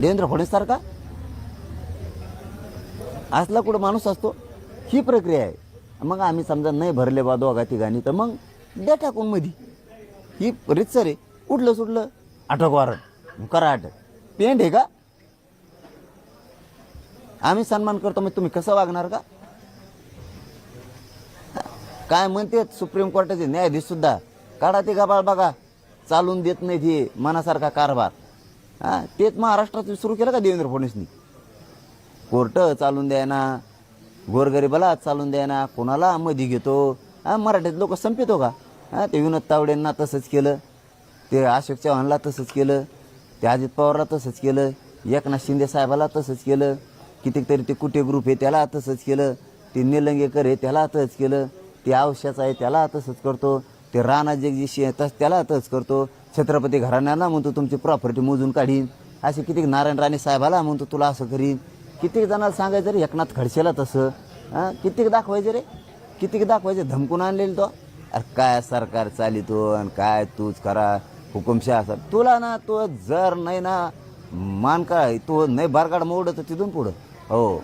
देवेंद्र फडणवीस असला कुठं माणूस असतो ही प्रक्रिया आहे. मग आम्ही समजा नाही भरले बा दोघा तिघांनी तर मग द्या टाकून मधी. ही रितसर आहे. उठलं सुटलं? अटक वारंट करा अटक पेंट आहे का? आम्ही सन्मान करतो मग तुम्ही कसं वागणार का? काय म्हणते सुप्रीम कोर्टाचे न्यायाधीश सुद्धा? काढा ते गाबाळ बघा. चालून देत नाही ते मनासारखा कारभार. हा तेच महाराष्ट्रात सुरू केलं का देवेंद्र फडणवीसनी? कोर्ट चालून द्यायना गोरगरिबाला चालून द्यायना कोणाला मध्ये घेतो? हा मराठीत लोक संपितो का? हा ते विनोद तावडेंना तसंच केलं ते अशोक चव्हाणला तसंच केलं ते अजित पवारला तसंच केलं एकनाथ शिंदे साहेबाला तसंच केलं कितीतरी ते कुठे ग्रुप आहे त्याला तसंच केलं ते निलंगेकर आहे त्याला तसंच केलं ते आवश्याचं आहे त्याला तसंच करतो ते राणा जगजीशी आहे तस त्याला तसंच करतो छत्रपती घराण्याला म्हणतो तुमची प्रॉपर्टी मोजून काढीन. असे किती नारायण राणे साहेबाला म्हणतो तुला असं करीन. कित्येक जणांना सांगायचं रे एकनाथ खडसेला तसं. हां? कित्येक दाखवायचं रे? कितीक दाखवायचे? धमकून आणलेलं तो. अरे काय सरकार चालितो आणि काय तूच करा हुकुमशा असा तुला ना तो जर नाही ना मान काय तो नाही बारगाड मोडत तर तिथून पुढं. हो.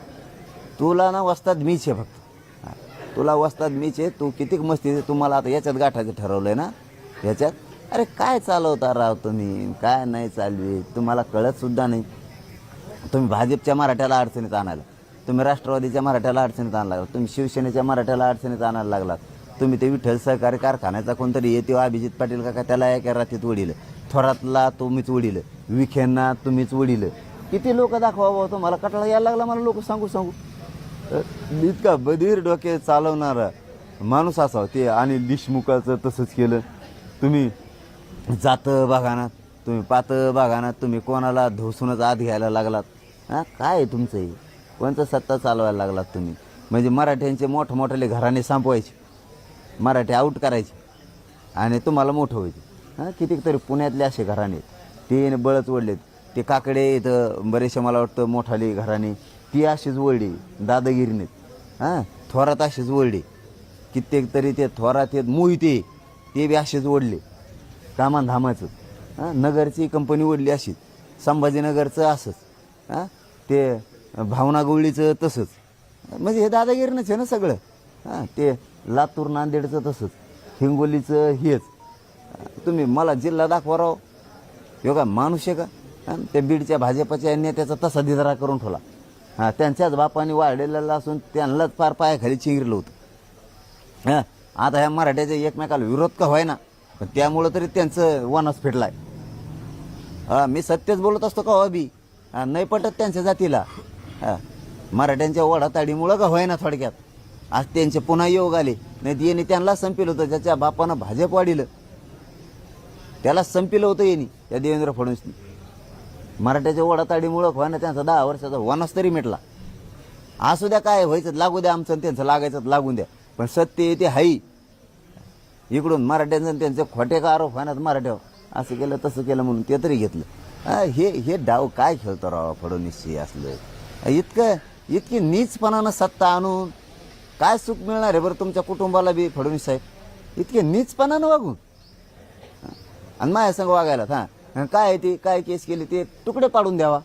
तुला ना वस्ताद मीच आहे फक्त. तुला वस्ताद मीच आहे तू कितीक मस्ती तुम्हाला आता याच्यात गाठायचं ठरवलं आहे ना? याच्यात? अरे काय चालवता राव तुम्ही? काय नाही चालवी. तुम्हाला कळत सुद्धा नाही. तुम्ही भाजपच्या मराठ्याला अडचणीत आणायला. तुम्ही राष्ट्रवादीच्या मराठ्याला अडचणीत आणायला लागला. तुम्ही शिवसेनेच्या मराठ्याला अडचणीत आणायला लागलात तुम्ही ते विठ्ठल सहकारी कारखान्याचा कोणतरी येते हो, अभिजित पाटील का त्याला एका रात्रीत उडील. थोरातला तुम्हीच उडील. विखेंना तुम्हीच उडील. किती लोक दाखवा तुम्हाला कटाळा यायला लागला मला लोक सांगू सांगू. इतका बधीर डोके चालवणारा माणूस असावा ते. आणि देशमुखाचं तसंच केलं. तुम्ही जातं बघाना तुम्ही पातं बघाना तुम्ही कोणाला धोसूनच आत घ्यायला लागलात. हां काय आहे तुमचं हे? कोणतं सत्ता चालवायला लागलात तुम्ही? म्हणजे मराठ्यांचे मोठमोठे घराणे संपवायचे. मराठी आऊट करायचे. आणि तुम्हाला मोठं व्हायचे. हां कितीतरी पुण्यातले असे घराणे ते बळच ओढलेत. ते काकडे इथं बरेचसे मला वाटतं मोठाली घराणे. ती अशीच वळली दादागिरीनेत हां थोरात अशीच ओढली कित्येक तरी ते थोरात आहेत मोहिते. ते बी असेच ओढले. धामांधामाचं. हां नगरची कंपनी ओढली अशीच. संभाजीनगरचं असंच. हां ते भावना गवळीचं तसंच. म्हणजे हे दादागिरीनंच आहे ना सगळं. हां ते लातूर नांदेडचं तसंच. हिंगोलीचं हेच. तुम्ही मला जिल्हा दाखवा राव. हो का माणूस आहे का? त्या बीडच्या भाजपच्या नेत्याचा तसा दिदरा करून ठेवला. हां त्यांच्याच बापाने वाढलेला असून त्यांनाच फार पायाखाली चिंगरलं होतं. हां आता ह्या मराठ्याच्या एकमेकाला विरोध का व्हाय ना पण त्यामुळं तरी त्यांचं वनस फेडलाय हां मी सत्यच बोलत असतो का हो हां नाही पटत त्यांच्या जातीला. हां मराठ्यांच्या ओढाताडीमुळं का होईना थोडक्यात? आज त्यांचे पुन्हा योग आले. नाही येणे त्यांना संपिलं होतं ज्याच्या बापानं भाजप वाढिलं. त्याला संपिलं होतं येणी या देवेंद्र फडणवीसनी. मराठ्याच्या ओढाताडीमुळं व्हायना त्यांचा दहा वर्षाचा वनस तरी मिटला. असू द्या काय व्हायचं लागू द्या आमचं आणि त्यांचं लागायचं लागून द्या. पण सत्य येते हाई. इकडून मराठ्यांचं त्यांचे खोटे का आरोप व्हायनात मराठ्यावर? असं केलं तसं केलं म्हणून ते तरी घेतलं. हे हे डाव काय खेळतो राव फडणवीसशी असलं? इतकं इतकी नीचपणानं सत्ता आणून काय सुख मिळणार आहे बरं तुमच्या कुटुंबाला बी फडणवीस साहेब? इतके नीचपणानं वागून. आणि माझ्या संग वागायला हां. काय आहे ते? काय केस केली? ते तुकडे पाडून द्यावा.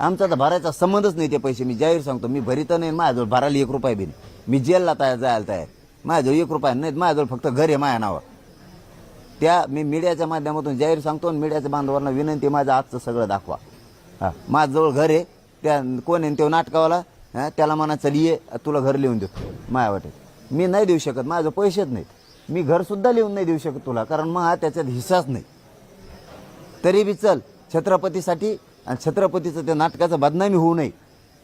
आमचा तर भरायचा संबंधच नाही ते पैसे. मी जाहीर सांगतो मी भरीत नाही माझ्याजवळ भरायला एक रुपया बी नाही. मी जेलला तयार जायला तयार. माझ्याजवळ एक रुपया नाहीत माझ्याजवळ फक्त घर आहे माझ्या नावावर. त्या मी मीडियाच्या माध्यमातून जाहीर सांगतो आणि मीडियाच्या बांधवांना विनंती माझं आजचं सगळं दाखवा. हां माझ्याजवळ घर आहे त्या कोण आहे तो नाटकावाला हां त्याला म्हणा चल ये तुला घर लिहून देतो माझ्या वाटेत. मी नाही देऊ शकत माझं पैसेच नाहीत. मी घरसुद्धा लिहून नाही देऊ शकत तुला कारण मग हा त्याच्यात हिस्साच नाही. तरी बी चल छत्रपतीसाठी आणि छत्रपतीचं त्या नाटकाचं बदनामी होऊ नये.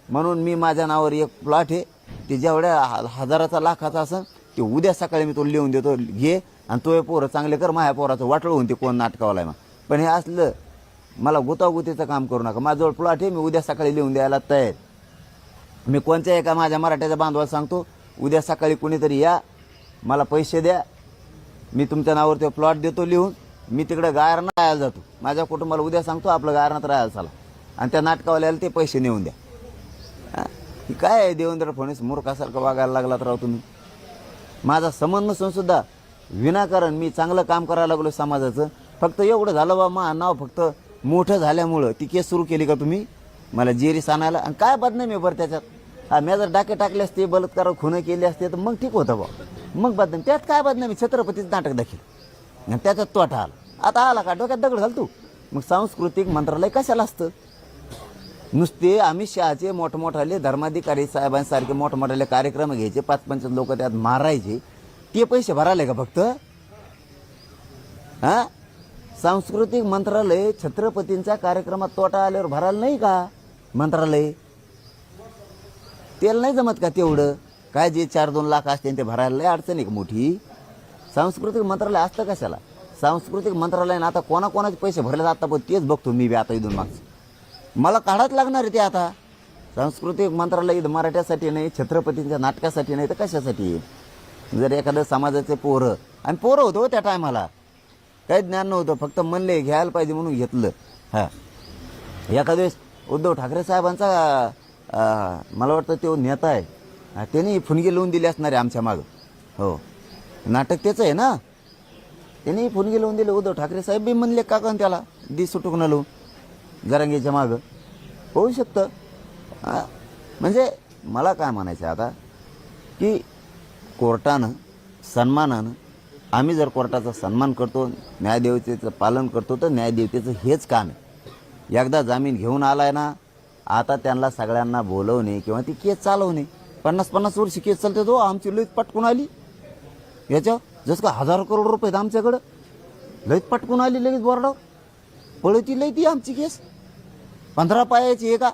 म्हणून मी माझ्या नावावर एक प्लॉट आहे ते जेवढ्या हजाराचा लाखाचा असं ते उद्या सकाळी मी तो लिहून देतो घे आणि तो हे पोरं चांगले कर माझ्या पोराचं वाटलं होऊन ते कोण नाटकावाला मग. पण हे असलं मला गुतागुतीचं काम करू नका. माझ्याजवळ प्लॉट आहे मी उद्या सकाळी लिहून द्यायला तयार. मी कोणत्या एका माझ्या मराठ्याच्या बांधवाला सांगतो उद्या सकाळी कोणीतरी या मला पैसे द्या मी तुमच्या नावावर ते प्लॉट देतो लिहून मी तिकडे गायरणात राहायला जातो. माझ्या कुटुंबाला उद्या सांगतो आपलं गायरनात राहायला चला. आणि त्या नाटकावाल्याला ते पैसे नेऊन द्या. काय आहे देवेंद्र फडणवीस मूर्खासारखं वागायला लागलात राव तुम्ही? माझा संबंध नसून सुद्धा विनाकारण मी चांगलं काम करायला लागलो समाजाचं. फक्त एवढं झालं बा मा नाव फक्त मोठं झाल्यामुळं. ती केस सुरू केली का तुम्ही? मला जेरीस आणायला. आणि काय बदनामी बरं त्याच्यात? हा मी जर डाके टाकले असते बलात्कार खुनं केले असते तर मग ठीक होतं बा. मग बदनामी. त्यात काय बदनामी छत्रपतीचं नाटक दाखल. आणि त्याच्यात तोटा आला. आता आला का? डोक्यात दगड घाल तू. मग सांस्कृतिक मंत्रालय कशाला असतं? नुसते अमित शहाचे मोठमोठाले धर्माधिकारी साहेबांसारखे मोठमोठाले कार्यक्रम घ्यायचे पाच पंच लोक त्यात मारायचे. ते पैसे भरायले का फक्त? हा? सांस्कृतिक मंत्रालय छत्रपतींच्या कार्यक्रमात तोटा आल्यावर भरायला नाही का? मंत्रालय? तेल नाही जमत का तेवढं? काय जे चार दोन लाख असते ते भरायला लय अडचण आहे मोठी? सांस्कृतिक मंत्रालय असतं कशाला? सांस्कृतिक मंत्रालयानं आता कोणाकोणाचे पैसे भरले जातात पण तेच बघतो मी बी आता इथून मागचं. मला काढाच लागणार आहे ते आता. सांस्कृतिक मंत्रालय मराठ्यासाठी नाही छत्रपतींच्या नाटकासाठी नाही तर कशासाठी? जर एखादं समाजाचे पोरं आणि पोरं होतो हो त्या टायमाला. काही ज्ञान नव्हतं फक्त म्हणले घ्यायला पाहिजे म्हणून घेतलं. हां. एखाद्या वेळेस उद्धव ठाकरे साहेबांचा मला वाटतं तो नेता आहे. हा, त्यांनी फुनगी लावून दिली असणार आहे आमच्या मागं. हो. नाटक त्याचं आहे ना? त्यांनी फुनगी लावून दिले. उद्धव ठाकरे साहेब बी म्हणले का का त्याला दिस सुटूक न लावून गरंगीच्या मागं. होऊ शकतं. म्हणजे मला काय म्हणायचं आहे आता? की कोर्टानं सन्मानानं आम्ही जर कोर्टाचा सन्मान करतो न्यायदेवतेचं पालन करतो तर न्यायदेवतेचं हेच काम आहे. एकदा जामीन घेऊन आला आहे ना आता त्यांना सगळ्यांना बोलवणे किंवा ती केस चालवणे. पन्नास पन्नास वर्ष केस चालते तो हो, आमची लईत पटकून आली. याच्या जसं का हजार करोड रुपये आहेत आमच्याकडं. लईत पटकून आली लगेच बोर्डावर. पळती लई ती आमची केस. पंधरा पायाची आहे का?